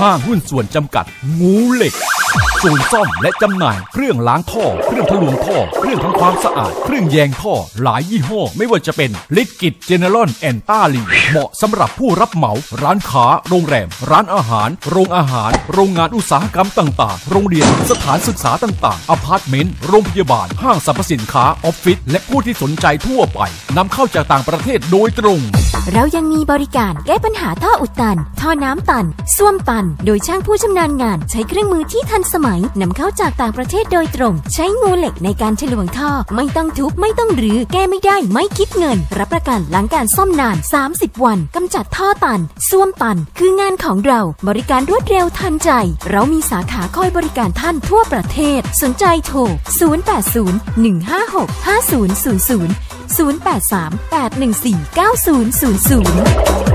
ห้างหุ้นส่วนจำกัด งูเหล็กศูนย์ซ่อมและจำหน่ายเครื่องล้างท่อ เครื่องทะลวงท่อ เครื่องทำความสะอาด เครื่องแยงท่อ หลายยี่ห้อ ไม่ว่าจะเป็นลิกิตเจเนอรอนแอนต้าลีเหมาะสำหรับผู้รับเหมา ร้านค้า โรงแรม ร้านอาหาร โรงอาหาร โรงงานอุตสาหกรรมต่าง ๆ โรงเรียน สถานศึกษาต่าง ๆ อพาร์ตเมนต์ โรงพยาบาล ห้างสรรพสินค้า ออฟฟิศ และผู้ที่สนใจทั่วไปนำเข้าจากต่างประเทศโดยตรง เรายังมีบริการแก้ปัญหาท่ออุดตัน ท่อน้ำตันส้วมตัน โดยช่างผู้ชำนาญงาน ใช้เครื่องมือที่ทันสมัยนำเข้าจากต่างประเทศโดยตรง ใช้งูเหล็กในการฉลวงท่อ ไม่ต้องทุบไม่ต้องรื้อแก้ไม่ได้ไม่คิดเงิน รับประกันหลังการซ่อมนาน 30 วันกำจัดท่อตันส้วมตัน คืองานของเรา บริการรวดเร็วทันใจ เรามีสาขาคอยบริการท่านทั่วประเทศ สนใจโทร 080 156 5000 083 814 9000